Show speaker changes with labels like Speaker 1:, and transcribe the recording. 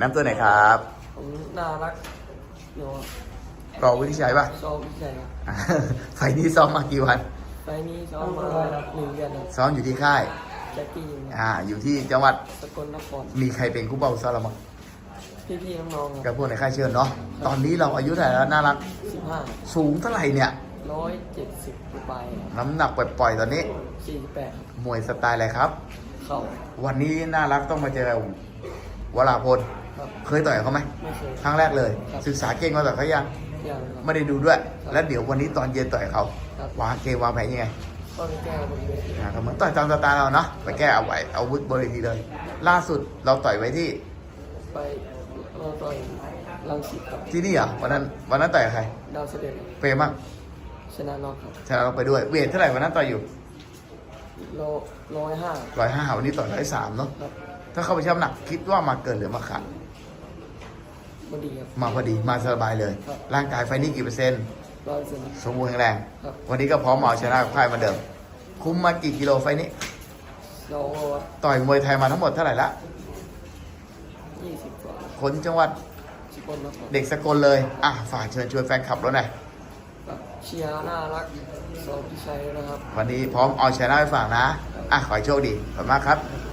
Speaker 1: น้ำตัวไหนครับ
Speaker 2: ผมน่ารักอยู่
Speaker 1: รอวิทิชัยป่ะ
Speaker 2: ชอบวิจัยครับ
Speaker 1: อ่าไฟล์นี้ซ้อมมากี่วัน
Speaker 2: ไฟล์นี้ซ้อมมาหนึ่งเดือนครับ
Speaker 1: ซ้อมอยู่ที่ค่าย
Speaker 2: แจ็คกี้ครับ
Speaker 1: อ่า อยู่ที่จังหวัด
Speaker 2: สกลนคร
Speaker 1: มีใครเป็นคู่เป้าซ้อมเราบ้าง
Speaker 2: พี่ๆน้องๆค
Speaker 1: กั
Speaker 2: รั
Speaker 1: บบพวกในค่ายเชิญเนาะ ตอนนี้เราอายุเท่าไหร่แล้วน่ารัก
Speaker 2: สิบห้า
Speaker 1: สูงเท่าไหร่เนี่ย
Speaker 2: ร้อยเจ็ดสิบไป
Speaker 1: น้ำหนักปล่อยๆตอนนี้
Speaker 2: สี่สิบแปด
Speaker 1: มวยสไตล์อะไรครับ
Speaker 2: เข่า
Speaker 1: วันนี้น่ารักต้องมาเจอกับวราพล
Speaker 2: ครับ
Speaker 1: เคยต่อยเขาไหม
Speaker 2: ไม่เคย
Speaker 1: ครั้งแรกเลย
Speaker 2: ครับ
Speaker 1: ศึกษาเก่งมาต่อยเขายัง
Speaker 2: อย่างครับ
Speaker 1: ไม่ได้ดูด้วย
Speaker 2: ครับ
Speaker 1: แล้วเดี๋ยววันนี้ตอนเย็นต่อยเขา
Speaker 2: ครับ
Speaker 1: วางเกมวางแผนยังไง
Speaker 2: ก็แก้บนเวที
Speaker 1: อ่าก็เหมือนต่อยตามสไตล์เราเนาะไปแก้เอาไว้เอาวุธบนเวทีเลย ล่าสุดเราต่อยไว้ที่
Speaker 2: ไปเราต่อยลังสิตครับ
Speaker 1: ที่นี่เหรอวันนั้นวันนั้นต่อยกับใคร
Speaker 2: ดาวเสด็จ
Speaker 1: เปรมั่ง
Speaker 2: ชนะน็อกครับ
Speaker 1: ชนะเราไปด้วยเวทเท่าไหร่วันนั้นต่อยอยู่
Speaker 2: โลร้อยห้า
Speaker 1: ร้อยห้าวันนี้ต่อยร้อยสามเนาะ
Speaker 2: ครับ
Speaker 1: ถ้าเข้าไปชั่งน้ำหนักคิดว่ามาเกินหรือมาขาด
Speaker 2: บดีครับ
Speaker 1: มาพอดีมาสบายเลย
Speaker 2: ครับ
Speaker 1: ร่างกายไฟนี้กี่เปอร์เซ็นต์
Speaker 2: ร้อยเซน
Speaker 1: สมบูรณ์แข็งแรง
Speaker 2: ครับ
Speaker 1: วันนี้ก็พร้อมมาเอาชนะกับค่ายเหมาเดิม คุ้มมากี่กิโลไฟนี้
Speaker 2: เรา
Speaker 1: ต่อยมวยไทยมาทั้งหมดเท่าไหร่ละ
Speaker 2: ยี่สิบกว่า
Speaker 1: คนจังหวัด
Speaker 2: สกลนคร
Speaker 1: เด็กสกลเลยอะฝากเชิญชวนแฟนคลับแล้วหน่อย
Speaker 2: ครับเชียร์น่ารักสองพิชัยนะครับ
Speaker 1: วันนี้พร้อมเอาชนะไปฝากนะอะขอให้โชคดีขอบคุณมากครับ
Speaker 2: ค